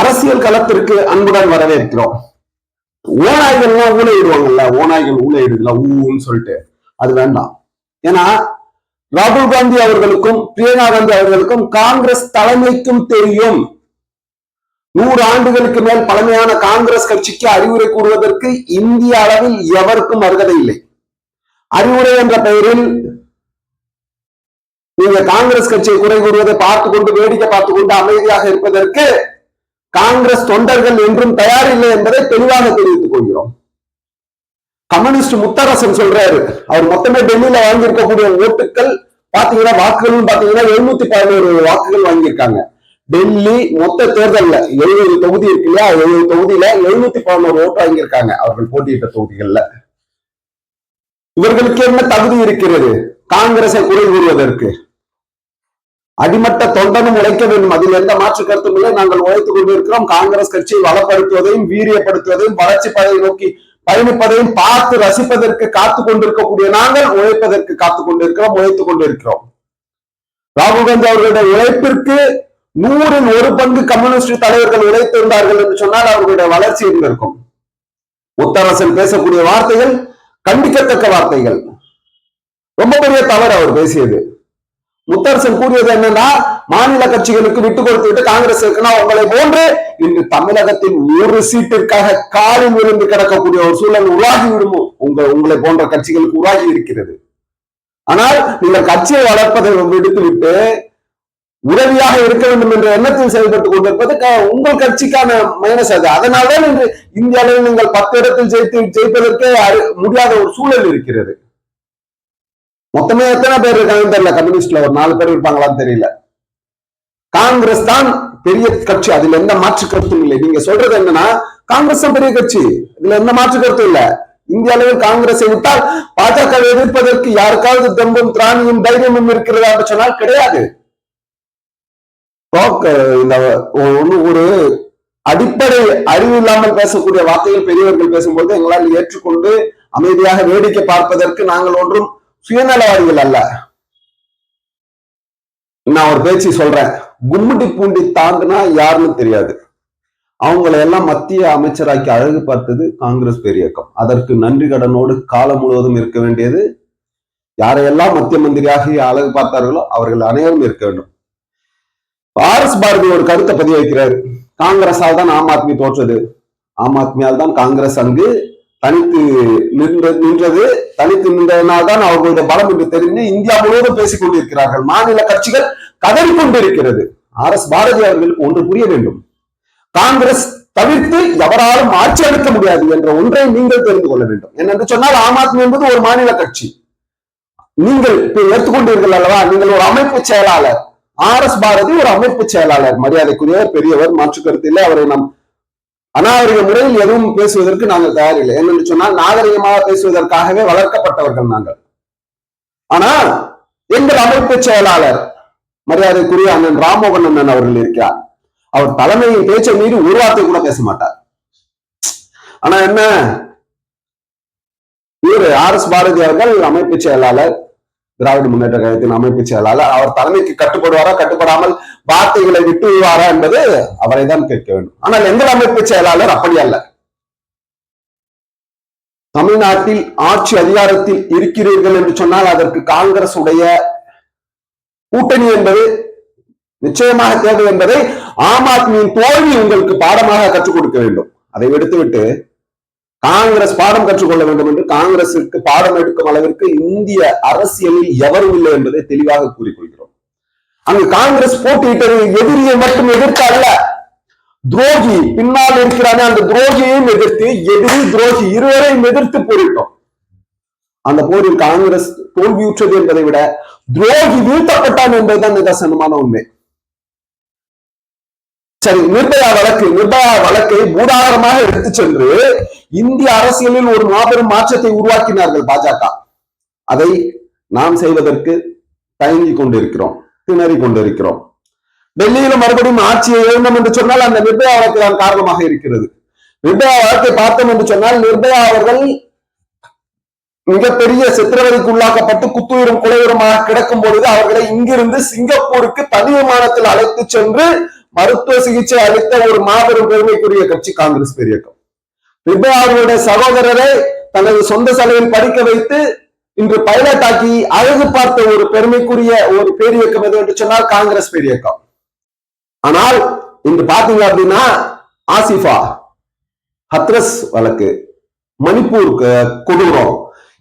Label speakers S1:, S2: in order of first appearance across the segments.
S1: அரசியல் களத்திற்கு அன்புடன் வரவேற்கிறோம். ஓநாய்கள்லாம் ஊழையிடுவாங்கல்ல ஓநாய்கள் ஊழையிடுதுல ஊன்னு சொல்லிட்டு. அது வேண்டாம். ஏன்னா ராகுல் காந்தி அவர்களுக்கும் பிரியங்கா காந்தி அவர்களுக்கும் காங்கிரஸ் தலைமைக்கும் தெரியும். நூறு ஆண்டுகளுக்கு மேல் பழமையான காங்கிரஸ் கட்சிக்கு அறிவுரை கூறுவதற்கு இந்திய அளவில் எவருக்கும் அருகதை இல்லை. அறிவுரை என்ற பெயரில் நீங்க காங்கிரஸ் கட்சியை குறை கூறுவதை பார்த்து கொண்டு வேடிக்கை பார்த்து கொண்டு அமைதியாக இருப்பதற்கு காங்கிரஸ் தொண்டர்கள் என்றும் தயாரில்லை என்பதை தெளிவாக தெரிவித்துக் கொள்கிறோம். கம்யூனிஸ்ட் முத்தரசன் சொல்றாரு அவர் மொத்தமே டெல்லியில வாங்கியிருக்கக்கூடிய ஓட்டுகள் பாத்தீங்கன்னா வாக்குகள் பாத்தீங்கன்னா எழுநூத்தி பதினோரு வாக்குகள் வாங்கியிருக்காங்க. டெல்லி மொத்த தேர்தல்ல எழுபது தொகுதி இருக்கு இல்லையா? எழுபது தொகுதியில எழுநூத்தி பதினோரு ஓட்டு வாங்கியிருக்காங்க அவர்கள் போட்டியிட்ட தொகுதிகள்ல. இவர்களுக்கு என்ன தகுதி இருக்கிறது? காங்கிரஸை குறை கூறுவதற்கு. அடிமட்ட தொண்டனும் உழைக்க வேண்டும். அதில் எந்த மாற்று கருத்தும் இல்லை. நாங்கள் உழைத்துக் கொண்டிருக்கிறோம். காங்கிரஸ் கட்சியை வளப்படுத்துவதையும் வீரியப்படுத்துவதையும் வளர்ச்சி பாதையை நோக்கி பயணிப்பதையும் பார்த்து ரசிப்பதற்கு காத்து கொண்டிருக்கக்கூடிய நாங்கள் உழைப்பதற்கு காத்து கொண்டிருக்கிறோம் உழைத்துக் கொண்டிருக்கிறோம். ராகுல் காந்தி அவர்களுடைய உழைப்பிற்கு நூறில் ஒரு பங்கு கம்யூனிஸ்ட் தலைவர்கள் உழைத்திருந்தார்கள் என்று சொன்னால் அவர்களுடைய வளர்ச்சி இருந்திருக்கும் முத்தரசன் பேசக்கூடிய வார்த்தைகள் கண்டிக்கத்தக்க வார்த்தைகள். ரொம்ப பெரிய தவறு அவர் பேசியது. முத்தரசன் கூறியது என்னன்னா மாநில கட்சிகளுக்கு விட்டு கொடுத்து விட்டு காங்கிரஸ் இருக்குன்னா உங்களை போன்று இன்று தமிழகத்தில் ஒரு சீட்டிற்காக காலில் விழுந்து கிடக்கக்கூடிய ஒரு சூழல் உருவாகி விடுமோ? உங்க உங்களை போன்ற கட்சிகளுக்கு உருவாகி இருக்கிறது. ஆனால் நீங்கள் கட்சியை வளர்ப்பதை விடுத்து விட்டு உதவியாக இருக்க வேண்டும் என்ற எண்ணத்தில் செயல்பட்டுக் கொண்டிருப்பது உங்கள் கட்சிக்கான மைனஸ் அது. அதனால்தான் இன்று இந்திய அளவில் நீங்கள் பத்து இடத்தில் ஜெயித்து ஜெயிப்பதற்கே அரு- முடியாத ஒரு சூழல் இருக்கிறது. மொத்தமே எத்தனை பேர் இருக்காங்கன்னு தெரியல. கம்யூனிஸ்ட்ல ஒரு நாலு பேர் இருப்பாங்களான்னு தெரியல. காங்கிரஸ் தான் பெரிய கட்சி. அதுல எந்த மாற்று கருத்தும் இல்லை. நீங்க சொல்றது என்னன்னா காங்கிரஸ் தான் பெரிய கட்சி. இதுல எந்த மாற்று கருத்தும் இல்ல. இந்திய அளவில் காங்கிரஸை விட்டால் பாஜக எதிர்ப்பதற்கு யாருக்காவது தெம்பும் திராணியும் தைரியமும் இருக்கிறதா என்று சொன்னால் கிடையாது. இந்த ஒண்ணு ஒரு அடிப்படை அறிவு இல்லாமல் பேசக்கூடிய வார்த்தைகள் பெரியவர்கள் பேசும்போது எங்களால் ஏற்றுக்கொண்டு அமைதியாக வேடிக்கை பார்ப்பதற்கு நாங்கள் ஒன்றும் சுயநலவாதிகள் அல்ல. நான் ஒரு பேச்சு சொல்றேன். கும்முடி பூண்டி தாண்டுனா யாருன்னு தெரியாது. அவங்களை எல்லாம் மத்திய அமைச்சராக்கி அழகு பார்த்தது காங்கிரஸ் பேரியக்கம். அதற்கு நன்றி கடனோடு காலம் முழுவதும் இருக்க வேண்டியது யாரையெல்லாம் மத்திய மந்திரியாகி அழகு பார்த்தார்களோ அவர்கள் அனைவரும் இருக்க வேண்டும். ஆர் எஸ் பாரதி ஒரு கருத்தை பதிவு வைக்கிறார். காங்கிரஸால் தான் ஆம் ஆத்மி தோற்றது. ஆம் ஆத்மியால் தான் காங்கிரஸ் அங்கு தனித்து நின்ற நின்றது தனித்து நின்றதனால் தான் அவர்களுடைய பலம் என்று தெரிந்து இந்தியா முழுவதும் பேசிக் கொண்டிருக்கிறார்கள். மாநில கட்சிகள் கதறிக் கொண்டிருக்கிறது ஆர் எஸ் பாரதி அவர்களுக்கு ஒன்று புரிய வேண்டும். காங்கிரஸ் தவிர்த்து எவராலும் ஆட்சி அளிக்க முடியாது என்ற ஒன்றை நீங்கள் தெரிந்து கொள்ள வேண்டும். என்னென்று சொன்னால் ஆம் ஆத்மி என்பது ஒரு மாநில கட்சி. நீங்கள் இப்ப ஏற்றுக்கொண்டீர்கள் அல்லவா? நீங்கள் ஒரு அமைப்பு செயலாளர். ஆர் எஸ் பாரதி ஒரு அமைப்பு செயலாளர். மரியாதைக்குரியவர் பெரியவர் மாற்று கருத்து அவரை நாம் அநாகரிக முறையில் எதுவும் பேசுவதற்கு நாங்கள் தயாரில்லை. என்னென்று சொன்னால் நாகரிகமாக பேசுவதற்காகவே வளர்க்கப்பட்டவர்கள் நாங்கள். ஆனா எங்கள் அமைப்பு செயலாளர் மரியாதைக்குரிய அண்ணன் ராமோகன் அண்ணன் அவர்கள் இருக்கிறார். அவர் தலைமையின் பேச்சை மீறி ஒரு வார்த்தை கூட பேச மாட்டார். ஆனா என்ன? இவர் ஆர் எஸ் பாரதி அவர்கள் அமைப்பு செயலாளர் திராவிட முன்னேற்ற கழகத்தின் அமைப்பு செயலாளர் அவர் தலைமைக்கு கட்டுப்படுவாரா கட்டுப்படாமல் வார்த்தைகளை விட்டு விடுவாரா என்பது அவரை தான் கேட்க வேண்டும். ஆனால் எங்கள் அமைப்பு செயலாளர் அப்படி அல்ல. தமிழ்நாட்டில் ஆட்சி அதிகாரத்தில் இருக்கிறீர்கள் என்று சொன்னால் அதற்கு காங்கிரஸ் உடைய கூட்டணி என்பது நிச்சயமாக தேவை என்பதை ஆம் ஆத்மியின் தோல்வி உங்களுக்கு பாடமாக கற்றுக் கொடுக்க வேண்டும். அதை விடுத்துவிட்டு காங்கிரஸ் பாடம் கற்றுக்கொள்ள வேண்டும் என்று காங்கிரசுக்கு பாடம் எடுக்கும் அளவிற்கு இந்திய அரசியலில் எவரும் இல்லை என்பதை தெளிவாக கூறிக்கொள்கிறோம். அங்கு காங்கிரஸ் போட்டியிட்டது எதிரியை மட்டும் எதிர்த்து அல்ல. துரோகி பின்னால் இருக்கிறானே அந்த துரோகியையும் எதிர்த்து எதிரி துரோகி இருவரையும் எதிர்த்து போரிட்டோம். அந்த போரில் காங்கிரஸ் தோல்வியுற்றது என்பதை விட துரோகி வீழ்த்தப்பட்டான் என்பதுதான் நிதர்சனமான உண்மை. சரி நிர்பயா வழக்கு நிர்பயா வழக்கை பூதாகரமாக எடுத்து சென்று இந்திய அரசியலில் ஒரு மாபெரும் மாற்றத்தை உருவாக்கினார்கள் பாஜக. அதை நாம் செய்வதற்கு தயங்கி கொண்டிருக்கிறோம் திணறி கொண்டிருக்கிறோம். டெல்லியில மறுபடியும் ஆட்சியை எழுந்தோம் என்று சொன்னால் அந்த நிர்பயா வழக்கு தான் காரணமாக இருக்கிறது. நிர்பயா வழக்கை பார்த்தோம் என்று சொன்னால் நிர்பயா அவர்கள் மிகப்பெரிய சித்திரவதைக்கு உள்ளாக்கப்பட்டு குத்துயிரும் குலையுரமாக கிடக்கும் பொழுது அவர்களை இங்கிருந்து சிங்கப்பூருக்கு தனி விமானத்தில் அழைத்து சென்று மருத்துவ சிகிச்சை அளித்த ஒரு மாபெரும் பெருமைக்குரிய கட்சி காங்கிரஸ் பேரியக்கம். அவர்களுடைய சகோதரரை தனது சொந்த செலவில் படிக்க வைத்து இன்று பைலட் ஆக்கி அழகு பார்த்த ஒரு பெருமைக்குரிய ஒரு பேரியக்கம் எது என்று சொன்னால் காங்கிரஸ் பேரியக்கம். ஆனால் இன்று பாத்தீங்க அப்படின்னா ஆசிஃபா ஹத்ரஸ் வழக்கு மணிப்பூர் கொடூரம்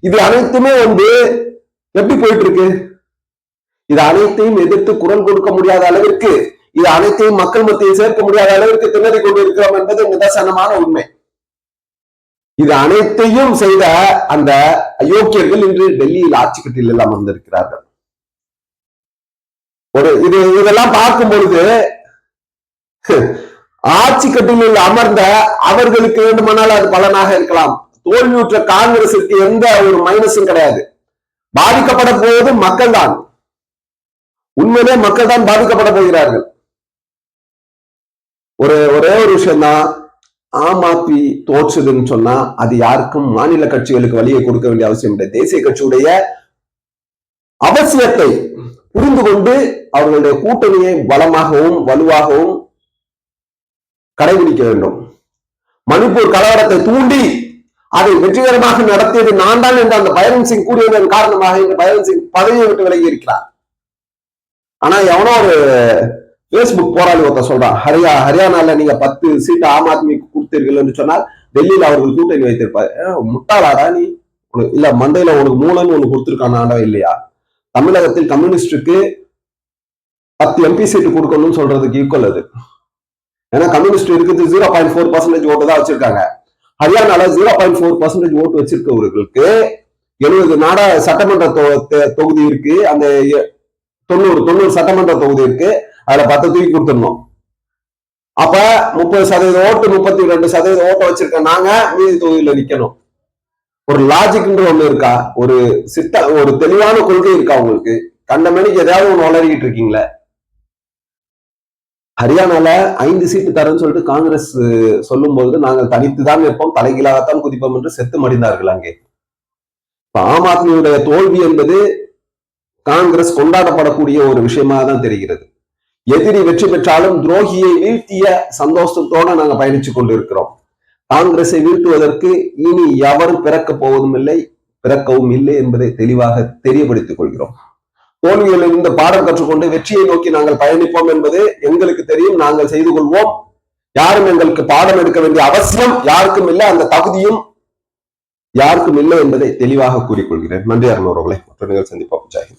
S1: இது அனைத்துமே வந்து எப்படி போயிட்டு இருக்கு? இது அனைத்தையும் எதிர்த்து குரல் கொடுக்க முடியாத அளவிற்கு இது அனைத்தையும் மக்கள் மத்தியில் சேர்க்க முடியாத அளவிற்கு திணறி கொண்டு இருக்கிறோம் என்பது நிதர்சனமான உண்மை. இது அனைத்தையும் செய்த அந்த அயோக்கியர்கள் இன்று டெல்லியில் ஆட்சி கட்டில் வந்திருக்கிறார்கள். ஒரு இது இதெல்லாம் பார்க்கும் பொழுது ஆட்சி கட்டிலில் அமர்ந்த அவர்களுக்கு வேண்டுமானால் அது பலனாக இருக்கலாம். தோல்வியுற்ற காங்கிரசுக்கு எந்த ஒரு மைனஸும் கிடையாது. பாதிக்கப்பட போவது மக்கள் தான் உண்மையிலே மக்கள் தான் பாதிக்கப்பட போகிறார்கள். ஒரு ஒரே ஒரு விஷயம் தான் ஆம் ஆத்மி தோற்றுதுன்னு சொன்னா அது யாருக்கும் மாநில கட்சிகளுக்கு வழியை கொடுக்க வேண்டிய அவசியம் இல்லை. தேசிய கட்சியுடைய அவசியத்தை புரிந்து கொண்டு அவர்களுடைய கூட்டணியை பலமாகவும் வலுவாகவும் கடைபிடிக்க வேண்டும். மணிப்பூர் கலவரத்தை தூண்டி அதை வெற்றிகரமாக நடத்தியது நான் தான் என்று அந்த பைரன் சிங் கூறியதன் காரணமாக இந்த பைரன் சிங் பதவியை விட்டு விலகி இருக்கிறார். ஆனா எவனோ ஒரு பேஸ்புக் போராளி ஒருத்தர் சொல்றான் ஹரியா ஹரியானால நீங்க பத்து சீட் ஆம் ஆத்மிக்கு கொடுத்தீர்கள்னு சொன்னால் டெல்லியில அவர்கள் கூட்டணி வைத்திருப்பாரு. முட்டாளாடா நீ? இல்ல மண்டையில உனக்கு மூலன்னு ஒண்ணு கொடுத்துருக்கானாடா இல்லையா? தமிழகத்தில் கம்யூனிஸ்டுக்கு பத்து எம்பி சீட்டு கொடுக்கணும்னு சொல்றதுக்கு ஈக்குவல் அது. ஏன்னா கம்யூனிஸ்ட் இருக்குது ஜீரோ பாயிண்ட் ஃபோர் பர்சன்டேஜ் ஓட்டு தான் வச்சிருக்காங்க. ஹரியானால ஜீரோ பாயிண்ட் ஃபோர் பர்சன்டேஜ் ஓட்டு வச்சிருக்கவர்களுக்கு எழுபது நாட சட்டமன்ற தொகுதி இருக்கு. அந்த தொண்ணூறு தொண்ணூறு சட்டமன்ற தொகுதி இருக்கு. அதுல பத்து தூக்கி கொடுத்துடணும். அப்ப முப்பது சதவீத ஓட்டு முப்பத்தி ரெண்டு சதவீத ஓட்டை வச்சிருக்க நாங்க மீதி தொகுதியில நிக்கணும். ஒரு லாஜிக்ன்ற ஒண்ணு இருக்கா? ஒரு சித்த ஒரு தெளிவான கொள்கை இருக்கா உங்களுக்கு? கண்ட மணிக்கு எதாவது ஒண்ணு வளரிக்கிட்டு இருக்கீங்களே. ஹரியானால ஐந்து சீட்டு தரேன்னு சொல்லிட்டு காங்கிரஸ் சொல்லும்போது நாங்கள் தனித்துதான் நிற்போம் தலைகீழாகத்தான் குதிப்போம் என்று செத்து மடிந்தார்கள் அங்கே. ஆம் ஆத்மியுடைய தோல்வி என்பது காங்கிரஸ் கொண்டாடப்படக்கூடிய ஒரு விஷயமாக தான் தெரிகிறது. எதிரி வெற்றி பெற்றாலும் துரோகியை வீழ்த்திய சந்தோஷத்தோட நாங்க பயணிச்சுக் கொண்டிருக்கிறோம். காங்கிரஸை வீழ்த்துவதற்கு இனி எவரும் பிறக்கப் போவதும் இல்லை பிறக்கவும் இல்லை என்பதை தெளிவாக தெரியப்படுத்திக் கொள்கிறோம். தோல்விகளில் இருந்து பாடம் கற்றுக்கொண்டு வெற்றியை நோக்கி நாங்கள் பயணிப்போம் என்பது எங்களுக்கு தெரியும் நாங்கள் செய்து கொள்வோம். யாரும் எங்களுக்கு பாடம் எடுக்க வேண்டிய அவசியம் யாருக்கும் இல்லை அந்த தகுதியும் யாருக்கும் இல்லை என்பதை தெளிவாக கூறிக்கொள்கிறேன் நன்றி அருண் அவர்களே. மற்ற நிகழ்ச்சி சந்திப்போம். ஜெய்